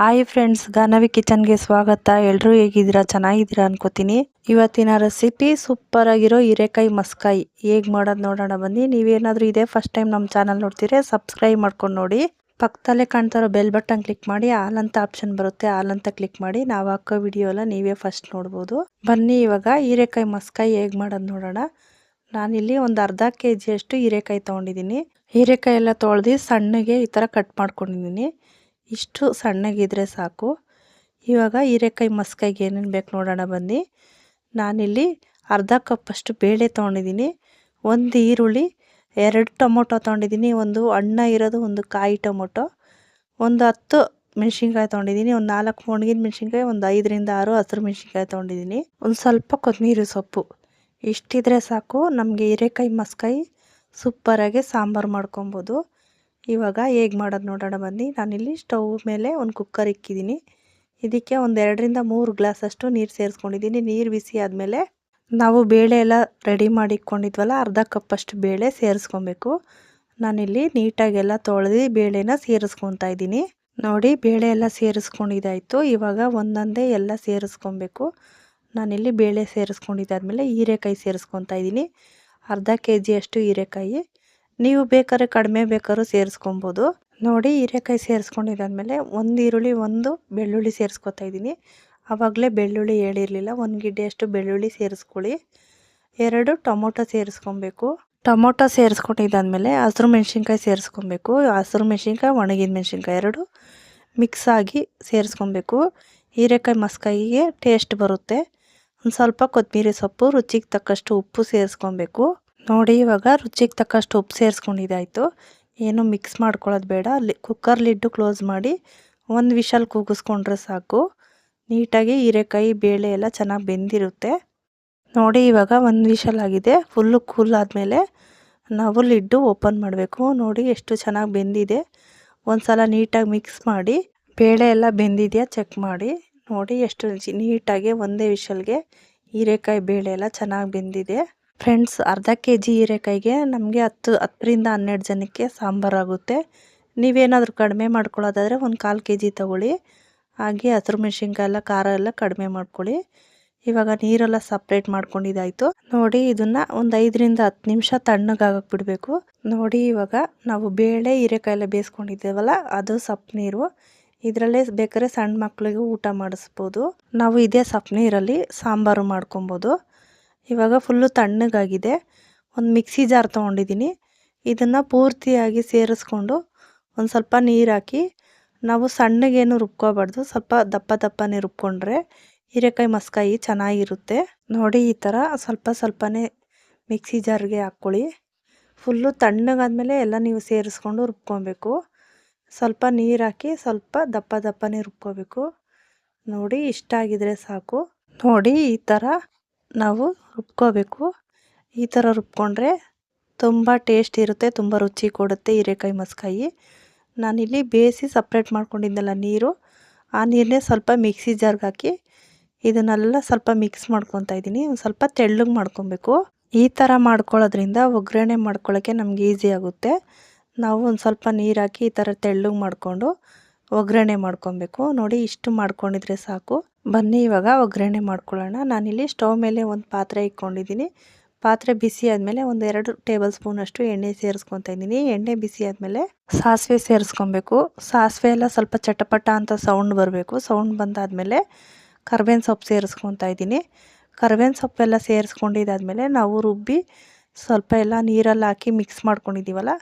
Hi friends Ganavi ಕಿಚನ್ಗೆ ಸ್ವಾಗತ. ಎಲ್ಲರೂ ಹೇಗಿದ್ದೀರಾ? ಚೆನ್ನಾಗಿದ್ದೀರಾ ಅನ್ಕೋತೀನಿ. ಇವತ್ತಿನ ರೆಸಿಪಿ ಸೂಪರ್ ಆಗಿರೋ ಹೀರೆಕಾಯಿ ಮಸ್ಕಾಯಿ. ಹೇಗೆ ಮಾಡೋದು ನೋಡೋಣ ಬನ್ನಿ. ನೀವೇನಾದರೂ ಇದೇ ಫಸ್ಟ್ ಟೈಮ್ ನಮ್ಮ ಚಾನಲ್ ನೋಡ್ತೀರಾ ಸಬ್ಸ್ಕ್ರೈಬ್ ಮಾಡ್ಕೊಂಡು ನೋಡಿ. ಪಕ್ಕದಲ್ಲೇ ಕಾಣ್ತಾರೋ ಬೆಲ್ ಬಟನ್ ಕ್ಲಿಕ್ ಮಾಡಿ. ಆಲ್ ಅಂತ ಆಪ್ಷನ್ ಬರುತ್ತೆ ಆಲ್ ಅಂತ ಕ್ಲಿಕ್ ಮಾಡಿ. ನಾವು ಹಾಕೋ ವಿಡಿಯೋ ಎಲ್ಲ ನೀವೇ ಫಸ್ಟ್ ನೋಡ್ಬೋದು. ಬನ್ನಿ ಇವಾಗ ಹೀರೆಕಾಯಿ ಮಸ್ಕಾಯಿ ಹೇಗೆ ಮಾಡೋದು ನೋಡೋಣ. ನಾನಿಲ್ಲಿ ಒಂದು ಅರ್ಧ ಕೆ ಜಿಯಷ್ಟು ಹೀರೆಕಾಯಿ ತೊಗೊಂಡಿದ್ದೀನಿ. ಹೀರೆಕಾಯಿ ಎಲ್ಲ ತೊಳೆದು ಸಣ್ಣಗೆ ಈ ಥರ ಕಟ್ ಮಾಡ್ಕೊಂಡಿದ್ದೀನಿ. ಇಷ್ಟು ಸಣ್ಣಗಿದ್ರೆ ಸಾಕು. ಇವಾಗ ಹೀರೆಕಾಯಿ ಮಸ್ಕಾಯಿಗೆ ಏನೇನು ಬೇಕು ನೋಡೋಣ ಬನ್ನಿ. ನಾನಿಲ್ಲಿ ಅರ್ಧ ಕಪ್ಪಷ್ಟು ಬೇಳೆ ತೊಗೊಂಡಿದ್ದೀನಿ. ಒಂದು ಈರುಳ್ಳಿ, ಎರಡು ಟೊಮೊಟೊ ತೊಗೊಂಡಿದ್ದೀನಿ. ಒಂದು ಅಣ್ಣ ಇರೋದು, ಒಂದು ಕಾಯಿ ಟೊಮೊಟೊ. ಒಂದು ಹತ್ತು ಮೆಣಸಿನ್ಕಾಯಿ ತೊಗೊಂಡಿದ್ದೀನಿ. ಒಂದು ನಾಲ್ಕು ಒಣಗಿನ ಮೆಣಸಿನ್ಕಾಯಿ, ಒಂದು ಐದರಿಂದ ಆರು ಹಸಿರು ಮೆಣಸಿನ್ಕಾಯಿ ತೊಗೊಂಡಿದ್ದೀನಿ. ಒಂದು ಸ್ವಲ್ಪ ಕೊತ್ತಂಬರಿ ಸೊಪ್ಪು. ಇಷ್ಟಿದ್ರೆ ಸಾಕು. ನಮಗೆ ಹೀರೆಕಾಯಿ, ಮಸ್ಕಾಯಿ ಸೂಪರಾಗಿ ಸಾಂಬಾರು ಮಾಡ್ಕೊಬೋದು. ಇವಾಗ ಹೇಗೆ ಮಾಡೋದು ನೋಡೋಣ ಬನ್ನಿ. ನಾನಿಲ್ಲಿ ಸ್ಟವ್ ಮೇಲೆ ಒಂದು ಕುಕ್ಕರ್ ಇಕ್ಕಿದ್ದೀನಿ. ಇದಕ್ಕೆ ಒಂದು ಎರಡರಿಂದ ಮೂರು ಗ್ಲಾಸಷ್ಟು ನೀರು ಸೇರಿಸ್ಕೊಂಡಿದ್ದೀನಿ. ನೀರು ಬಿಸಿ ಆದಮೇಲೆ ನಾವು ಬೇಳೆ ಎಲ್ಲ ರೆಡಿ ಮಾಡಿ ಇಟ್ಕೊಂಡಿದ್ವಲ್ಲ, ಅರ್ಧ ಕಪ್ಪಷ್ಟು ಬೇಳೆ ಸೇರಿಸ್ಕೊಬೇಕು. ನಾನಿಲ್ಲಿ ನೀಟಾಗೆಲ್ಲ ತೊಳೆದು ಬೇಳೆನ ಸೇರಿಸ್ಕೊತಾ ಇದ್ದೀನಿ. ನೋಡಿ, ಬೇಳೆ ಎಲ್ಲ ಸೇರಿಸ್ಕೊಂಡಿದ್ದಾಯಿತು. ಇವಾಗ ಒಂದೊಂದೇ ಎಲ್ಲ ಸೇರಿಸ್ಕೊಬೇಕು. ನಾನಿಲ್ಲಿ ಬೇಳೆ ಸೇರಿಸ್ಕೊಂಡಿದ್ದಾದಮೇಲೆ ಹೀರೆಕಾಯಿ ಸೇರಿಸ್ಕೊತಾ ಇದ್ದೀನಿ. ಅರ್ಧ ಕೆ ಜಿಯಷ್ಟು ಹೀರೆಕಾಯಿ. ನೀವು ಬೇಕಾದ್ರೆ ಕಡಿಮೆ ಬೇಕಾದ್ರೂ ಸೇರಿಸ್ಕೊಬೋದು. ನೋಡಿ, ಹೀರೆಕಾಯಿ ಸೇರಿಸ್ಕೊಂಡಿದ್ದಾದಮೇಲೆ ಒಂದು ಈರುಳ್ಳಿ, ಒಂದು ಬೆಳ್ಳುಳ್ಳಿ ಸೇರಿಸ್ಕೊತಾ ಇದ್ದೀನಿ. ಆವಾಗಲೇ ಬೆಳ್ಳುಳ್ಳಿ ಹೇಳಿರಲಿಲ್ಲ. ಒಂದು ಗಿಡ್ಡೆಯಷ್ಟು ಬೆಳ್ಳುಳ್ಳಿ ಸೇರಿಸ್ಕೊಳ್ಳಿ. ಎರಡು ಟೊಮೊಟೊ ಸೇರಿಸ್ಕೊಬೇಕು. ಟೊಮೊಟೊ ಸೇರಿಸ್ಕೊಂಡಿದ್ದಾದಮೇಲೆ ಹಸಿರು ಮೆಣಸಿನ್ಕಾಯಿ ಸೇರಿಸ್ಕೊಬೇಕು. ಹಸಿರು ಮೆಣಸಿನ್ಕಾಯಿ, ಒಣಗಿದ ಮೆಣಸಿನ್ಕಾಯಿ ಎರಡು ಮಿಕ್ಸ್ ಆಗಿ ಸೇರಿಸ್ಕೊಬೇಕು. ಹೀರೆಕಾಯಿ ಮಸ್ಕಾಯಿಗೆ ಟೇಸ್ಟ್ ಬರುತ್ತೆ. ಒಂದು ಸ್ವಲ್ಪ ಕೊತ್ತಂಬರಿ ಸೊಪ್ಪು, ರುಚಿಗೆ ತಕ್ಕಷ್ಟು ಉಪ್ಪು ಸೇರಿಸ್ಕೊಬೇಕು. ನೋಡಿ, ಇವಾಗ ರುಚಿಗೆ ತಕ್ಕಷ್ಟು ಉಪ್ಪು ಸೇರಿಸ್ಕೊಂಡಿದ್ದಾಯಿತು ಏನು ಮಿಕ್ಸ್ ಮಾಡ್ಕೊಳ್ಳೋದು ಬೇಡ. ಲಿ ಕುಕ್ಕರ್ ಲಿಡ್ಡು ಕ್ಲೋಸ್ ಮಾಡಿ ಒಂದು ವಿಷಲ್ ಕೂಗಿಸ್ಕೊಂಡ್ರೆ ಸಾಕು. ನೀಟಾಗಿ ಹೀರೆಕಾಯಿ, ಬೇಳೆ ಎಲ್ಲ ಚೆನ್ನಾಗಿ ಬೆಂದಿರುತ್ತೆ. ನೋಡಿ, ಇವಾಗ ಒಂದು ವಿಷಲ್ ಆಗಿದೆ. ಫುಲ್ಲು ಕೂಲ್ ಆದಮೇಲೆ ನಾವು ಲಿಡ್ಡು ಓಪನ್ ಮಾಡಬೇಕು. ನೋಡಿ, ಎಷ್ಟು ಚೆನ್ನಾಗಿ ಬೆಂದಿದೆ. ಒಂದು ಸಲ ನೀಟಾಗಿ ಮಿಕ್ಸ್ ಮಾಡಿ ಬೇಳೆ ಎಲ್ಲ ಬೆಂದಿದೆಯಾ ಚೆಕ್ ಮಾಡಿ. ನೋಡಿ, ಎಷ್ಟು ನೀಟಾಗಿ ಒಂದೇ ವಿಷಲ್ಗೆ ಹೀರೆಕಾಯಿ, ಬೇಳೆ ಎಲ್ಲ ಚೆನ್ನಾಗಿ ಬೆಂದಿದೆ. ಫ್ರೆಂಡ್ಸ್ ಅರ್ಧ ಕೆ ಜಿ ಹೀರೆಕಾಯಿಗೆ ನಮಗೆ ಹತ್ತು, ಹತ್ತರಿಂದ ಹನ್ನೆರಡು ಜನಕ್ಕೆ ಸಾಂಬಾರಾಗುತ್ತೆ ನೀವೇನಾದರೂ ಕಡಿಮೆ ಮಾಡ್ಕೊಳ್ಳೋದಾದರೆ ಒಂದು ಕಾಲು ಕೆ ಜಿ ತೊಗೊಳ್ಳಿ. ಹಾಗೆ ಹಸಿರು ಮೆಣಸಿನ್ಕಾಯಿ ಎಲ್ಲ, ಖಾರ ಎಲ್ಲ ಕಡಿಮೆ ಮಾಡ್ಕೊಳ್ಳಿ. ಇವಾಗ ನೀರೆಲ್ಲ ಸಪ್ರೇಟ್ ಮಾಡ್ಕೊಂಡಿದ್ದಾಯಿತು. ನೋಡಿ, ಇದನ್ನು ಒಂದು ಐದರಿಂದ ಹತ್ತು ನಿಮಿಷ ತಣ್ಣಗಾಗಕ್ಕೆ ಬಿಡಬೇಕು. ನೋಡಿ, ಇವಾಗ ನಾವು ಬೇಳೆ ಹೀರೆಕಾಯಿ ಎಲ್ಲ ಬೇಯಿಸ್ಕೊಂಡಿದ್ದೇವಲ್ಲ, ಅದು ಸಪ್ ನೀರು. ಇದರಲ್ಲೇ ಬೇಕಾದ್ರೆ ಸಣ್ಣ ಮಕ್ಕಳಿಗೆ ಊಟ ಮಾಡಿಸ್ಬೋದು. ನಾವು ಇದೇ ಸಪ್ ನೀರಲ್ಲಿ ಸಾಂಬಾರು ಮಾಡ್ಕೊಬೋದು. ಇವಾಗ ಫುಲ್ಲು ತಣ್ಣಗಾಗಿದೆ. ಒಂದು ಮಿಕ್ಸಿ ಜಾರ್ ತೊಗೊಂಡಿದ್ದೀನಿ ಇದನ್ನು ಪೂರ್ತಿಯಾಗಿ ಸೇರಿಸ್ಕೊಂಡು ಒಂದು ಸ್ವಲ್ಪ ನೀರು ಹಾಕಿ, ನಾವು ಸಣ್ಣಗೇನು ರುಬ್ಕೋಬಾರ್ದು. ಸ್ವಲ್ಪ ದಪ್ಪ ದಪ್ಪನೇ ರುಬ್ಕೊಂಡ್ರೆ ಹೀರೆಕಾಯಿ ಮಸ್ಕಾಯಿ ಚೆನ್ನಾಗಿರುತ್ತೆ. ನೋಡಿ ಈ ಥರ ಸ್ವಲ್ಪ ಸ್ವಲ್ಪನೇ ಮಿಕ್ಸಿ ಜಾರ್ಗೆ ಹಾಕ್ಕೊಳ್ಳಿ. ಫುಲ್ಲು ತಣ್ಣಗಾದಮೇಲೆ ಎಲ್ಲ ನೀವು ಸೇರಿಸ್ಕೊಂಡು ರುಬ್ಕೊಬೇಕು. ಸ್ವಲ್ಪ ನೀರು ಹಾಕಿ ಸ್ವಲ್ಪ ದಪ್ಪ ದಪ್ಪನೇ ರುಬ್ಕೋಬೇಕು. ನೋಡಿ ಇಷ್ಟ ಆಗಿದ್ರೆ ಸಾಕು. ನೋಡಿ ಈ ಥರ ನಾವು ರುಬ್ಕೋಬೇಕು. ಈ ಥರ ರುಬ್ಕೊಂಡ್ರೆ ತುಂಬ ಟೇಸ್ಟ್ ಇರುತ್ತೆ, ತುಂಬ ರುಚಿ ಕೊಡುತ್ತೆ ಹೀರೆಕಾಯಿ ಮಸ್ಕಾಯಿ. ನಾನಿಲ್ಲಿ ಬೇಯಿಸಿ ಸಪ್ರೇಟ್ ಮಾಡ್ಕೊಂಡಿದ್ದೆಲ್ಲ ನೀರು. ಆ ನೀರನ್ನೇ ಸ್ವಲ್ಪ ಮಿಕ್ಸಿ ಜಾರ್ಗೆ ಹಾಕಿ ಇದನ್ನೆಲ್ಲ ಸ್ವಲ್ಪ ಮಿಕ್ಸ್ ಮಾಡ್ಕೊತಾ ಇದ್ದೀನಿ. ಒಂದು ಸ್ವಲ್ಪ ತೆಳ್ಳಗೆ ಮಾಡ್ಕೊಬೇಕು. ಈ ಥರ ಮಾಡ್ಕೊಳ್ಳೋದ್ರಿಂದ ಒಗ್ಗರಣೆ ಮಾಡ್ಕೊಳ್ಳೋಕ್ಕೆ ನಮ್ಗೆ ಈಸಿ ಆಗುತ್ತೆ. ನಾವು ಒಂದು ಸ್ವಲ್ಪ ನೀರು ಹಾಕಿ ಈ ಥರ ತೆಳ್ಳಗೆ ಮಾಡಿಕೊಂಡು ಒಗ್ಗರಣೆ ಮಾಡ್ಕೊಬೇಕು. ನೋಡಿ ಇಷ್ಟು ಮಾಡ್ಕೊಂಡಿದ್ರೆ ಸಾಕು. ಬನ್ನಿ, ಇವಾಗ ಒಗ್ಗರಣೆ ಮಾಡ್ಕೊಳ್ಳೋಣ. ನಾನಿಲ್ಲಿ ಸ್ಟವ್ ಮೇಲೆ ಒಂದು ಪಾತ್ರೆ ಇಟ್ಕೊಂಡಿದ್ದೀನಿ. ಪಾತ್ರೆ ಬಿಸಿ ಆದಮೇಲೆ ಒಂದು ಎರಡು ಟೇಬಲ್ ಸ್ಪೂನಷ್ಟು ಎಣ್ಣೆ ಸೇರಿಸ್ಕೊತಾ ಇದ್ದೀನಿ. ಎಣ್ಣೆ ಬಿಸಿ ಆದಮೇಲೆ ಸಾಸಿವೆ ಸೇರಿಸ್ಕೊಬೇಕು. ಸಾಸಿವೆ ಎಲ್ಲ ಸ್ವಲ್ಪ ಚಟಪಟ ಅಂತ ಸೌಂಡ್ ಬರಬೇಕು. ಸೌಂಡ್ ಬಂದಾದಮೇಲೆ ಕರ್ಬೇವಿನ ಸೊಪ್ಪು ಸೇರಿಸ್ಕೊತಾ ಇದ್ದೀನಿ. ಕರ್ಬೇವಿನ ಸೊಪ್ಪೆಲ್ಲ ಸೇರಿಸ್ಕೊಂಡಿದ್ದಾದಮೇಲೆ ನಾವು ರುಬ್ಬಿ ಸ್ವಲ್ಪ ಎಲ್ಲ ನೀರಲ್ಲಿ ಹಾಕಿ ಮಿಕ್ಸ್ ಮಾಡ್ಕೊಂಡಿದ್ದೀವಲ್ಲ,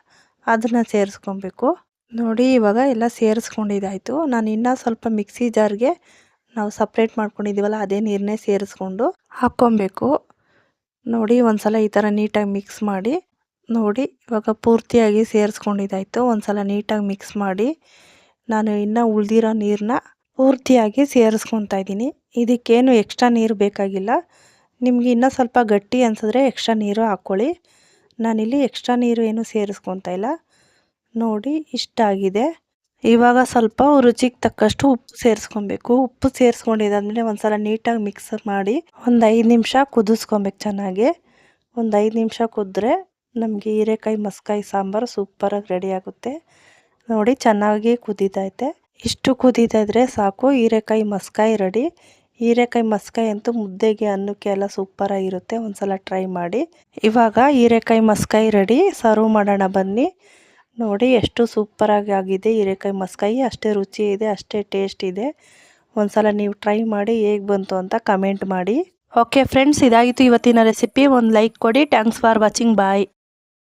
ಅದನ್ನು ಸೇರಿಸ್ಕೊಬೇಕು. ನೋಡಿ, ಇವಾಗ ಎಲ್ಲ ಸೇರಿಸ್ಕೊಂಡಿದ್ದಾಯಿತು. ನಾನು ಇನ್ನೂ ಸ್ವಲ್ಪ ಮಿಕ್ಸಿ ಜಾರ್ಗೆ ನಾವು ಸಪ್ರೇಟ್ ಮಾಡ್ಕೊಂಡಿದ್ದೀವಲ್ಲ ಅದೇ ನೀರನ್ನೇ ಸೇರಿಸ್ಕೊಂಡು ಹಾಕ್ಕೊಬೇಕು. ನೋಡಿ ಒಂದು ಸಲ ಈ ಥರ ನೀಟಾಗಿ ಮಿಕ್ಸ್ ಮಾಡಿ, ನೋಡಿ, ಇವಾಗ ಪೂರ್ತಿಯಾಗಿ ಸೇರಿಸ್ಕೊಂಡಿದ್ದಾಯಿತು. ಒಂದು ಸಲ ನೀಟಾಗಿ ಮಿಕ್ಸ್ ಮಾಡಿ, ನಾನು ಇನ್ನೂ ಉಳಿದಿರೋ ನೀರನ್ನ ಪೂರ್ತಿಯಾಗಿ ಸೇರಿಸ್ಕೊತಾ ಇದ್ದೀನಿ. ಇದಕ್ಕೇನು ಎಕ್ಸ್ಟ್ರಾ ನೀರು ಬೇಕಾಗಿಲ್ಲ. ನಿಮಗೆ ಇನ್ನೂ ಸ್ವಲ್ಪ ಗಟ್ಟಿ ಅನ್ಸಿದ್ರೆ ಎಕ್ಸ್ಟ್ರಾ ನೀರು ಹಾಕ್ಕೊಳ್ಳಿ. ನಾನಿಲ್ಲಿ ಎಕ್ಸ್ಟ್ರಾ ನೀರು ಏನು ಸೇರಿಸ್ಕೊತಾ ಇಲ್ಲ. ನೋಡಿ ಇಷ್ಟ ಆಗಿದೆ ಇವಾಗ ಸ್ವಲ್ಪ ರುಚಿಗೆ ತಕ್ಕಷ್ಟು ಉಪ್ಪು ಸೇರಿಸ್ಕೊಬೇಕು. ಉಪ್ಪು ಸೇರಿಸ್ಕೊಂಡಿದ್ದಾದ್ಮೇಲೆ ಒಂದು ಸಲ ನೀಟಾಗಿ ಮಿಕ್ಸ್ ಮಾಡಿ ಒಂದು ಐದು ನಿಮಿಷ ಕುದಿಸ್ಕೊಬೇಕು ಚೆನ್ನಾಗಿ. ಒಂದು ಐದು ನಿಮಿಷ ಕುದ್ರೆ ನಮಗೆ ಹೀರೆಕಾಯಿ, ಮಸ್ಕಾಯಿ, ಸಾಂಬಾರು ಸೂಪರಾಗಿ ರೆಡಿ ಆಗುತ್ತೆ. ನೋಡಿ ಚೆನ್ನಾಗಿ ಕುದೀತೈತೆ ಇಷ್ಟು ಕುದೀತಾಯಿದ್ರೆ ಸಾಕು. ಹೀರೆಕಾಯಿ, ಮಸ್ಕಾಯಿ ರೆಡಿ ಹೀರೆಕಾಯಿ, ಮಸ್ಕಾಯಿ ಅಂತೂ ಮುದ್ದೆಗೆ, ಅನ್ನಕ್ಕೆ ಎಲ್ಲ ಸೂಪರಾಗಿರುತ್ತೆ ಒಂದ್ಸಲ ಟ್ರೈ ಮಾಡಿ. ಇವಾಗ ಹೀರೆಕಾಯಿ, ಮಸ್ಕಾಯಿ ರೆಡಿ ಸರ್ವ್ ಮಾಡೋಣ ಬನ್ನಿ. ನೋಡಿ ಎಷ್ಟು ಸೂಪರಾಗಿ ಆಗಿದೆ. ಹೀರೆಕಾಯಿ ಮಸ್ಕಾಯಿ ಅಷ್ಟೇ ರುಚಿ ಇದೆ, ಅಷ್ಟೇ ಟೇಸ್ಟ್ ಇದೆ. ಒಂದ್ಸಲ ನೀವು ಟ್ರೈ ಮಾಡಿ ಹೇಗೆ ಬಂತು ಅಂತ ಕಮೆಂಟ್ ಮಾಡಿ. ಓಕೆ ಫ್ರೆಂಡ್ಸ್ ಇದಾಗಿತ್ತು ಇವತ್ತಿನ ರೆಸಿಪಿ ಒಂದು ಲೈಕ್ ಕೊಡಿ. Thanks for watching bye